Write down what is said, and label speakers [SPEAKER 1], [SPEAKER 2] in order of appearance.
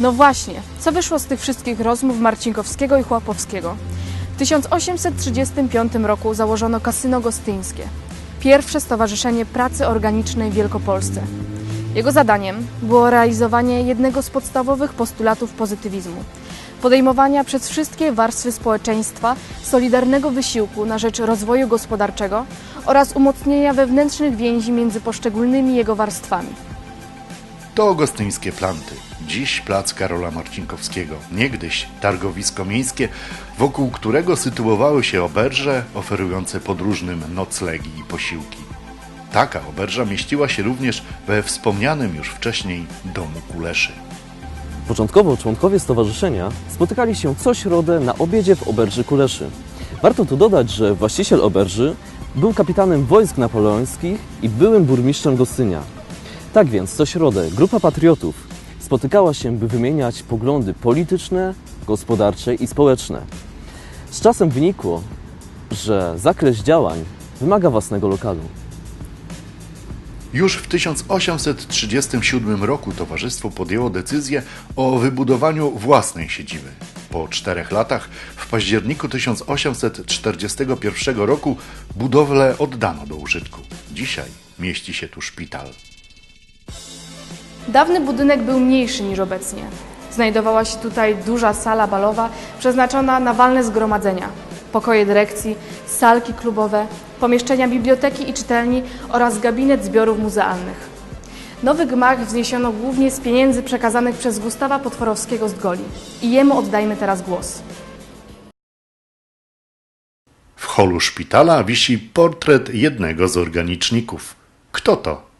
[SPEAKER 1] No właśnie, co wyszło z tych wszystkich rozmów Marcinkowskiego i Chłapowskiego? W 1835 roku założono kasyno gostyńskie, pierwsze stowarzyszenie pracy organicznej w Wielkopolsce. Jego zadaniem było realizowanie jednego z podstawowych postulatów pozytywizmu podejmowania przez wszystkie warstwy społeczeństwa solidarnego wysiłku na rzecz rozwoju gospodarczego oraz umocnienia wewnętrznych więzi między poszczególnymi jego warstwami.
[SPEAKER 2] To gostyńskie planty. Dziś plac Karola Marcinkowskiego, niegdyś targowisko miejskie, wokół którego sytuowały się oberże oferujące podróżnym noclegi i posiłki. Taka oberża mieściła się również we wspomnianym już wcześniej domu Kuleszy.
[SPEAKER 3] Początkowo członkowie stowarzyszenia spotykali się co środę na obiedzie w oberży Kuleszy. Warto tu dodać, że właściciel oberży był kapitanem wojsk napoleońskich i byłym burmistrzem Gostynia. Tak więc co środę grupa patriotów spotykała się, by wymieniać poglądy polityczne, gospodarcze i społeczne. Z czasem wynikło, że zakres działań wymaga własnego lokalu.
[SPEAKER 2] Już w 1837 roku towarzystwo podjęło decyzję o wybudowaniu własnej siedziby. Po czterech latach, w październiku 1841 roku, budowlę oddano do użytku. Dzisiaj mieści się tu szpital.
[SPEAKER 1] Dawny budynek był mniejszy niż obecnie. Znajdowała się tutaj duża sala balowa przeznaczona na walne zgromadzenia, pokoje dyrekcji, salki klubowe, pomieszczenia biblioteki i czytelni oraz gabinet zbiorów muzealnych. Nowy gmach wzniesiono głównie z pieniędzy przekazanych przez Gustawa Potworowskiego z Goli. I jemu oddajmy teraz głos.
[SPEAKER 2] W holu szpitala wisi portret jednego z organiczników. Kto to?